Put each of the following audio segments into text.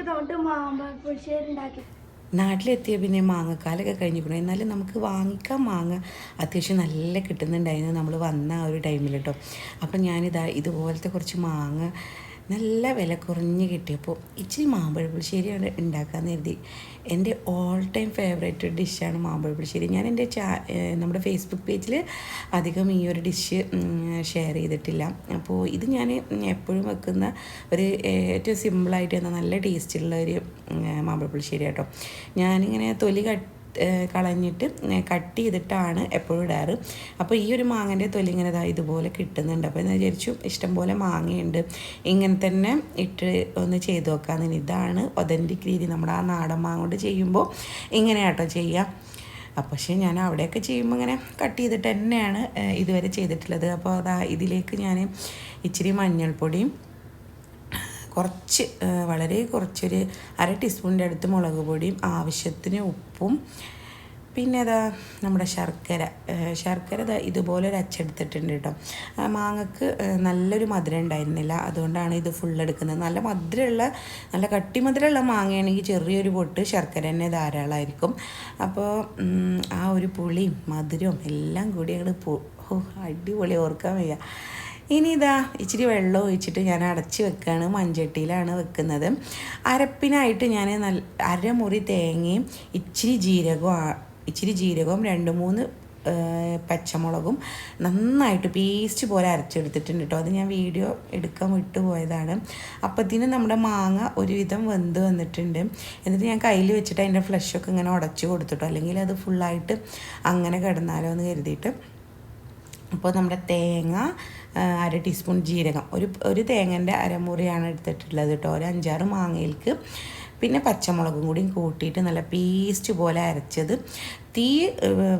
തൊട്ട് മാമ്പഴ നാട്ടിലെത്തിയ പിന്നെ മാങ്ങക്കാലൊക്കെ കഴിഞ്ഞിരിക്കണം. എന്നാലും നമുക്ക് വാങ്ങിക്കാൻ മാങ്ങ അത്യാവശ്യം നല്ല കിട്ടുന്നുണ്ടായിരുന്നു. നമ്മൾ വന്ന ആ ഒരു ടൈമിൽ കേട്ടോ അപ്പം ഞാനിതാ ഇതുപോലത്തെ കുറച്ച് മാങ്ങ നല്ല വില കുറഞ്ഞ് കിട്ടിയപ്പോൾ ഇച്ചിരി മാമ്പഴ പുളിശ്ശേരിയാണ് ഉണ്ടാക്കാമെന്ന് കരുതി. എന്റെ ഓൾ ടൈം ഫേവറേറ്റ് ഡിഷാണ് മാമ്പഴ പുളിശ്ശേരി. ഞാൻ എന്റെ ചാ നമ്മുടെ ഫേസ്ബുക്ക് പേജിൽ അധികം ഈ ഒരു ഡിഷ് ഷെയർ ചെയ്തിട്ടില്ല. അപ്പോൾ ഇത് ഞാൻ എപ്പോഴും വെക്കുന്ന ഒരു ഏറ്റവും സിമ്പിളായിട്ട് എന്നാൽ നല്ല ടേസ്റ്റുള്ള ഒരു മാമ്പഴ പുളിശ്ശേരി കേട്ടോ ഞാനിങ്ങനെ തൊലി കട്ട് കളഞ്ഞിട്ട് കട്ട് ചെയ്തിട്ടാണ് എപ്പോഴും ഇടാറ്. അപ്പോൾ ഈ ഒരു മാങ്ങന്റെ തൊലി ഇങ്ങനെ ഇതുപോലെ കിട്ടുന്നുണ്ട്. അപ്പോൾ ഞാൻ വിചാരിച്ചു ഇഷ്ടംപോലെ മാങ്ങയുണ്ട്. ഇങ്ങനെ തന്നെ ഇട്ട് ഒന്ന് ചെയ്ത് നോക്കാമെന്ന് ഇതാണ് ഒതന്റിക് രീതി. നമ്മുടെ ആ നാടൻ മാങ്ങ കൊണ്ട് ചെയ്യുമ്പോൾ ഇങ്ങനെ കേട്ടോ ചെയ്യുക അപ്പോൾ പക്ഷേ ഞാൻ അവിടെയൊക്കെ ചെയ്യുമ്പോൾ ഇങ്ങനെ കട്ട് ചെയ്തിട്ട് തന്നെയാണ് ഇതുവരെ ചെയ്തിട്ടുള്ളത്. അപ്പോൾ അതാ ഇതിലേക്ക് ഞാൻ ഇച്ചിരി മഞ്ഞൾപ്പൊടിയും കുറച്ച് വളരെ കുറച്ചൊരു അര ടീസ്പൂണിന്റെ അടുത്ത് മുളക് പൊടിയും ആവശ്യത്തിന് ഉപ്പും പിന്നെ അതാ നമ്മുടെ ശർക്കര. ശർക്കര ഇതുപോലെ ഒരു അച്ചെടുത്തിട്ടുണ്ട് കേട്ടോ മാങ്ങക്ക് നല്ലൊരു മധുരം ഉണ്ടായിരുന്നില്ല. അതുകൊണ്ടാണ് ഇത് ഫുൾ എടുക്കുന്നത്. നല്ല മധുരമുള്ള നല്ല കട്ടി മധുരമുള്ള മാങ്ങയാണെങ്കിൽ ചെറിയൊരു പൊട്ട് ശർക്കര തന്നെ ധാരാളമായിരിക്കും. അപ്പോൾ ആ ഒരു പുളിയും മധുരവും എല്ലാം കൂടി അങ്ങോട്ട് പോ അടിപൊളി ഓർക്കാൻ വയ്യ. ഇനി ഇതാ ഇച്ചിരി വെള്ളം ഒഴിച്ചിട്ട് ഞാൻ അടച്ച് വെക്കുകയാണ് മൺചട്ടിയിലാണ് വെക്കുന്നത്. അരപ്പിനായിട്ട് ഞാൻ നല്ല അരമുറി തേങ്ങയും ഇച്ചിരി ജീരകവും ഇച്ചിരി ജീരകവും രണ്ട് മൂന്ന് പച്ചമുളകും നന്നായിട്ട് പേസ്റ്റ് പോലെ അരച്ചെടുത്തിട്ടുണ്ട് കേട്ടോ അത് ഞാൻ വീഡിയോ എടുക്കാൻ വിട്ടുപോയതാണ്. അപ്പത്തിന് നമ്മുടെ മാങ്ങ ഒരുവിധം വെന്ത് വന്നിട്ടുണ്ട്. എന്നിട്ട് ഞാൻ കയ്യിൽ വെച്ചിട്ട് അതിന്റെ ഫ്ലഷൊക്കെ ഇങ്ങനെ ഉടച്ച് കൊടുത്തിട്ടോ. അല്ലെങ്കിൽ അത് ഫുള്ളായിട്ട് അങ്ങനെ കിടന്നാലോ എന്ന് കരുതിയിട്ട് അപ്പോൾ നമ്മുടെ തേങ്ങ അര ടീസ്പൂൺ ജീരകം. ഒരു ഒരു തേങ്ങന്റെ അരമുറിയാണ് എടുത്തിട്ടുള്ളത് കേട്ടോ. ഒരു അഞ്ചാറ് മാങ്ങയിലേക്ക്. പിന്നെ പച്ചമുളകും കൂടി കൂട്ടിയിട്ട് നല്ല പേസ്റ്റ് പോലെ അരച്ചത്. തീ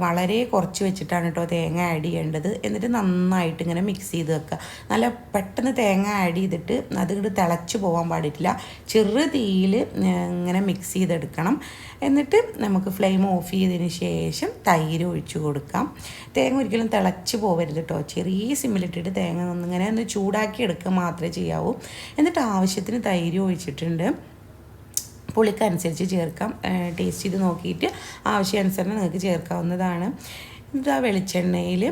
വളരെ കുറച്ച് വെച്ചിട്ടാണ് കേട്ടോ തേങ്ങ ആഡ് ചെയ്യേണ്ടത്. എന്നിട്ട് നന്നായിട്ട് ഇങ്ങനെ മിക്സ് ചെയ്ത് വെക്കുക നല്ല പെട്ടെന്ന് തേങ്ങ ആഡ് ചെയ്തിട്ട് അത് ഇങ്ങോട്ട് തിളച്ച് പോകാൻ പാടില്ല ചെറു തീയിൽ ഇങ്ങനെ മിക്സ് ചെയ്തെടുക്കണം. എന്നിട്ട് നമുക്ക് ഫ്ലെയിം ഓഫ് ചെയ്തതിന് ശേഷം തൈര് ഒഴിച്ചു കൊടുക്കാം. തേങ്ങ ഒരിക്കലും തിളച്ച് പോകരുത് കേട്ടോ ചെറിയ സിമ്മിലിട്ടിട്ട് തേങ്ങ ഒന്നിങ്ങനെ ഒന്ന് ചൂടാക്കി എടുക്കുക മാത്രമേ ചെയ്യാവൂ. എന്നിട്ട് ആവശ്യത്തിന് തൈര് ഒഴിച്ചിട്ടുണ്ട്. പുളിക്കനുസരിച്ച് ചേർക്കാം. ടേസ്റ്റ് ചെയ്ത് നോക്കിയിട്ട് ആവശ്യാനുസരണം നിങ്ങൾക്ക് ചേർക്കാവുന്നതാണ്. ഇത് ആ വെളിച്ചെണ്ണയിൽ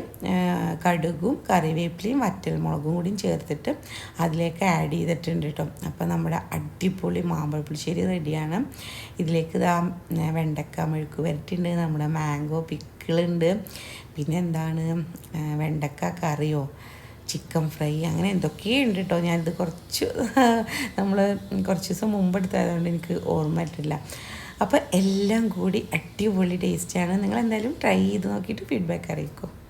കടുകും കറിവേപ്പിലയും വറ്റൽമുളകും കൂടിയും ചേർത്തിട്ട് അതിലേക്ക് ആഡ് ചെയ്തിട്ടുണ്ട് കേട്ടോ അപ്പോൾ നമ്മുടെ അടിപൊളി മാമ്പഴ പുളിശ്ശേരി റെഡിയാണ്. ഇതിലേക്ക് ഇതാ വെണ്ടക്ക മെഴുക്ക് വരട്ടിണ്ട് നമ്മുടെ മാംഗോ പിക്കിളുണ്ട്. പിന്നെ എന്താണ്? വെണ്ടക്ക കറിയോ? ചിക്കൻ ഫ്രൈ അങ്ങനെ എന്തൊക്കെയുണ്ട് കേട്ടോ ഞാനിത് കുറച്ച് നമ്മൾ കുറച്ച് ദിവസം മുമ്പ് എടുത്തതുകൊണ്ട് എനിക്ക് ഓർമ്മ പറ്റില്ല അപ്പോൾ എല്ലാം കൂടി അടിപൊളി ടേസ്റ്റാണ് നിങ്ങൾ എന്തായാലും ട്രൈ ചെയ്ത് നോക്കിയിട്ട് ഫീഡ്ബാക്ക് അറിയിക്കും.